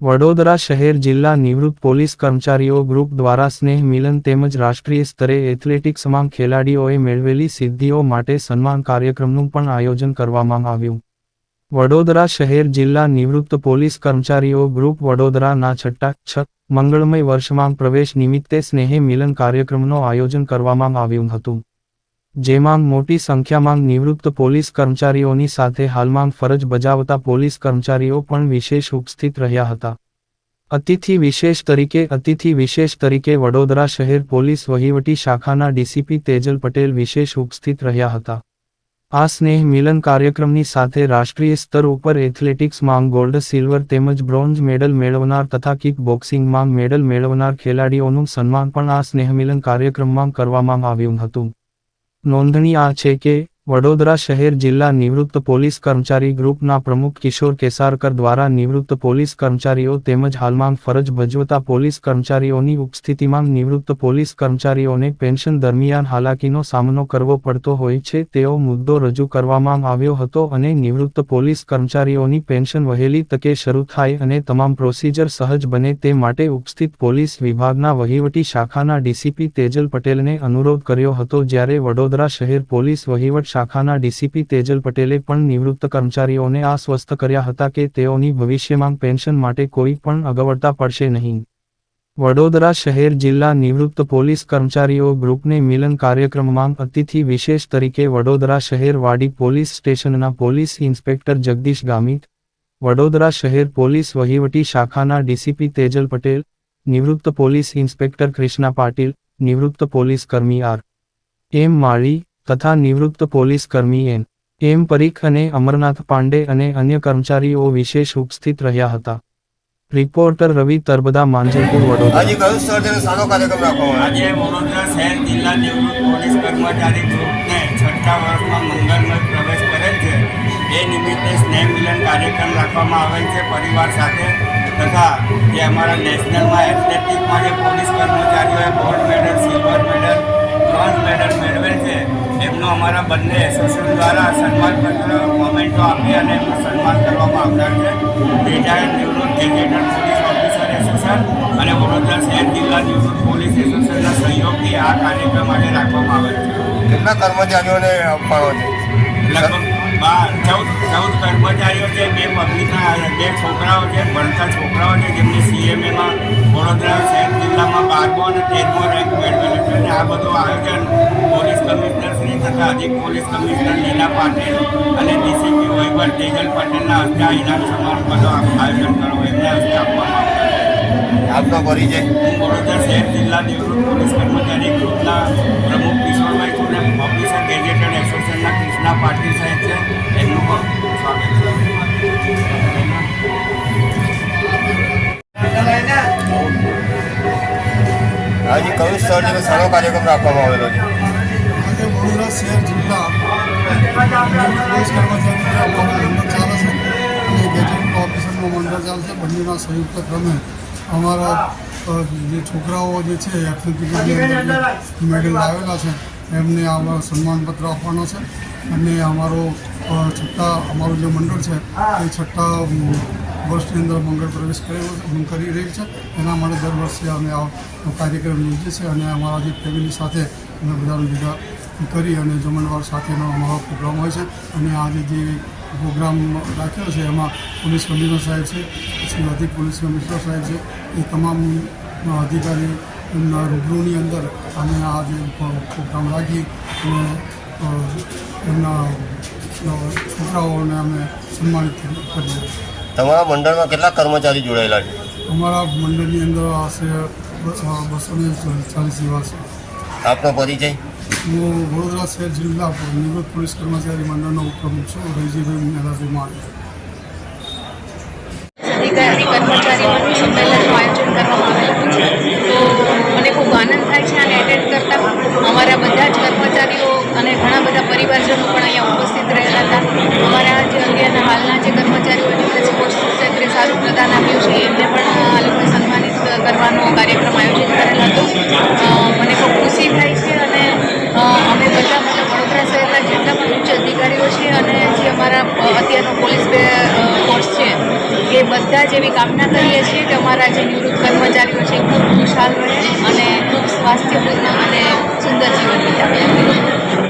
વડોદરા શહેર જિલ્લા નિવૃત્ત પોલીસ કર્મચારીઓ ગ્રુપ દ્વારા સ્નેહ મિલન તેમજ રાષ્ટ્રીય સ્તરે એથ્લેટિક્સમાં ખેલાડીઓએ મેળવેલી સિદ્ધિઓ માટે સન્માન કાર્યક્રમનું પણ આયોજન કરવામાં આવ્યું. વડોદરા શહેર જિલ્લા નિવૃત્ત પોલીસ કર્મચારીઓ ગ્રુપ વડોદરાના છઠ્ઠા છ મંગળમય વર્ષમાં પ્રવેશ નિમિત્તે સ્નેહ મિલન કાર્યક્રમનું આયોજન કરવામાં આવ્યું હતું. જેમાં મોટી સંખ્યામાં નિવૃત્ત પોલીસ કર્મચારીઓની સાથે હાલમાં ફરજ બજાવતા પોલીસ કર્મચારીઓ પણ વિશેષ ઉપસ્થિત રહ્યા હતા. અતિથિ વિશેષ તરીકે, અતિથિ વિશેષ તરીકે વડોદરા શહેર પોલીસ વહીવટી શાખાના ડીસીપી તેજલ પટેલ વિશેષ ઉપસ્થિત રહ્યા હતા. આ સ્નેહ મિલન કાર્યક્રમની સાથે રાષ્ટ્રીય સ્તર ઉપર એથ્લેટિક્સમાં ગોલ્ડ, સિલ્વર તેમજ બ્રોન્ઝ મેડલ મેળવનાર તથા કિક બોક્સિંગમાં મેડલ મેળવનાર ખેલાડીઓનું સન્માન પણ આ સ્નેહમિલન કાર્યક્રમમાં કરવામાં આવ્યું હતું. નોંધણી આ છે કે વડોદરા શહેર જિલ્લા નિવૃત્ત પોલીસ કર્મચારી ગ્રુપના પ્રમુખ કિશોર કેસારકર દ્વારા નિવૃત્ત પોલીસ કર્મચારીઓ તેમજ હાલમાં ફરજ ભજવતા પોલીસ કર્મચારીઓની ઉપસ્થિતિમાં નિવૃત્ત પોલીસ કર્મચારીઓને પેન્શન દરમિયાન હાલાકીનો સામનો કરવો પડતો હોય છે. તેવો મુદ્દો રજૂ કરવામાં આવ્યો હતો અને નિવૃત્ત પોલીસ કર્મચારીઓની પેન્શન વહેલી તકે શરૂ થાય અને તમામ પ્રોસીજર સહજ બને તે માટે ઉપસ્થિત પોલીસ વિભાગના વહીવટી શાખાના ડીસીપી તેજલ પટેલને અનુરોધ કર્યો હતો. જ્યારે વડોદરા શહેર પોલીસ વહીવટ શાખાના ડીસીપી તેજલ પટેલે પણ નિવૃત્ત કર્મચારીઓને આશ્વસ્ત કર્યા હતા કે તેઓની ભવિષ્યમાં પેન્શન માટે કોઈ પણ અગવડતા પડશે નહીં. વડોદરા શહેર જિલ્લા નિવૃત્ત પોલીસ કર્મચારીઓ ગ્રુપને મિલન કાર્યક્રમમાં અતિથિ વિશેષ તરીકે વડોદરા શહેર વાડી પોલીસ સ્ટેશનના પોલીસ ઇન્સ્પેક્ટર જગદીશ ગામિત, વડોદરા શહેર પોલીસ વહીવટી શાખાના ડીસીપી તેજલ પટેલ, નિવૃત્ત પોલીસ ઇન્સ્પેક્ટર ક્રિષ્ના પાટીલ, નિવૃત્ત પોલીસ કર્મી આર. એમ. માળી તથા નિવૃત્ત પોલીસ કર્મી એન એમ પરીખ અને અમરનાથ પાંડે અને અન્ય કર્મચારીઓ વિશેષ ઉપસ્થિત રહ્યા હતા. રિપોર્ટર રવિ તરબદા માંજલપુર વડોદરા. આજે કયું સ્થળ તેને સાનો કાર્યક્રમ રાખવામાં આજે વડોદરા શહેર જિલ્લા નિવૃત્ત પોલીસ કર્મચારી ગ્રુપને છઠ્ઠા વર્ષમાં મંગલમય પ્રવેશ કરે છે. એ નિમિત્તે સ્નેહ મિલન કાર્યક્રમ રાખવામાં આવેલ છે પરિવાર સાથે તથા જે અમારા નેશનલમાં એથ્લેટિકમાં જે પોલીસ કર્મચારીઓએ ગોલ્ડ મેડલ સિલ્વર બંને એસોસિએશન દ્વારા સન્માનપત્ર મોમેન્ટો આપી અને સન્માન કરવામાં આવનાર છે. રિટાયર્ડ નિવૃત્ત ગેજેટેડ પોલીસ ઓફિસર એસોસિએશન અને વડોદરા શહેર જિલ્લા નિવૃત્ત પોલીસ એસોસિએશનના સહયોગથી આ કાર્યક્રમ આજે રાખવામાં આવે છે. કેટલા કર્મચારીઓને આપવાનો છે? લગભગ બાર ચૌદ ચૌદ કર્મચારીઓ છે બે પબ્લિકના બે છોકરાઓ છે ભણતા છોકરાઓ છે જેમને સીએમએમાં વડોદરા શહેર જિલ્લામાં બારમો અને તેરમો રેન્ક મેળવેલો છે. અને આ બધું આયોજન પોલીસ કમિશનર શ્રી તથા અધિક પોલીસ કમિશનર લીલા પાટીલ અને ડીસીપી વહીવટ તેજલ પટેલના હસ્તે આ ઇનામ સમારોહ બધો આયોજન કરો. એમના હસ્તે આપવામાં આપનો પરિચય. વડોદરા શહેર જિલ્લા નિવૃત્ત પોલીસ કર્મચારી ગ્રુપના પ્રમુખ કિશોરભાઈ ચુડે ઓફિસર ગેજેટેડ એસોસિએશનના કૃષ્ણા પાટીલ સાહેબ છે. એમનું પણ સ્વાગત આજે કયું સ્થળ સારો કાર્યક્રમ રાખવામાં આવેલો છે? પોલીસ કર્મચારી અમારું ચાલે છે. અને મંડળ ચાલશે બંનેના સંયુક્ત ક્રમે અમારા જે છોકરાઓ જે છે મેડલ લાવેલા છે, એમને આમાં સન્માનપત્ર આપવાનો છે. અને અમારો છઠ્ઠા, અમારું જે મંડળ છે, એ છઠ્ઠા વર્ષની અંદર મંગળ પ્રવેશ કર્યો કરી રહી છે. એના માટે દર વર્ષે અમે આ કાર્યક્રમ યોજીએ છીએ અને અમારા જે ફેમિલી સાથે અમે બધાને ભેગા કરી અને જમણવાર સાથેનો અમારો પ્રોગ્રામ હોય છે. અને આજે જે પ્રોગ્રામ રાખ્યો છે એમાં પોલીસ કમિશનર સાહેબ છે પછી અધિક પોલીસ કમિશનર સાહેબ છે એ તમામ અધિકારી એમના રૂબરૂની અંદર અમે આ જે પ્રોગ્રામ રાખી અને એમના છોકરાઓને અમે સન્માનિત કરીએ તમારા મંડળમાં કેટલા કર્મચારી જોડાયેલા છે? અમારા મંડળની અંદર આશરે બસો ને ચાલીસ જેવા છે. આપનો પરિચય? હું વડોદરા શહેર જિલ્લા નિવૃત્ત પોલીસ કર્મચારી મંડળનો ઉપપ્રમુખ છું રૈજીભાઈ મેલાભાઈ માળી. આયોજન કરવામાં આવેલું છે તો મને ખૂબ આનંદ થાય છે અને એટેન્ડ કરતાં. અમારા બધા જ કર્મચારીઓ અને ઘણા બધા પરિવારજનો પણ અહીંયા ઉપસ્થિત રહેલા હતા. અમારા જે હાલના જે કર્મચારીઓ જેમને સ્પોર્ટ્સ ક્ષેત્રે સારું પ્રદાન આપ્યું છે, એમને પણ સન્માનિત કરવાનો કાર્યક્રમ આયોજિત બધા જ એવી કામના કરીએ છીએ કે અમારા જે નિવૃત્ત કર્મચારીઓ છે ખૂબ ખુશાલ રહે અને ખૂબ સ્વાસ્થ્યપૂર્ણ અને સુંદર જીવન વિતાવે.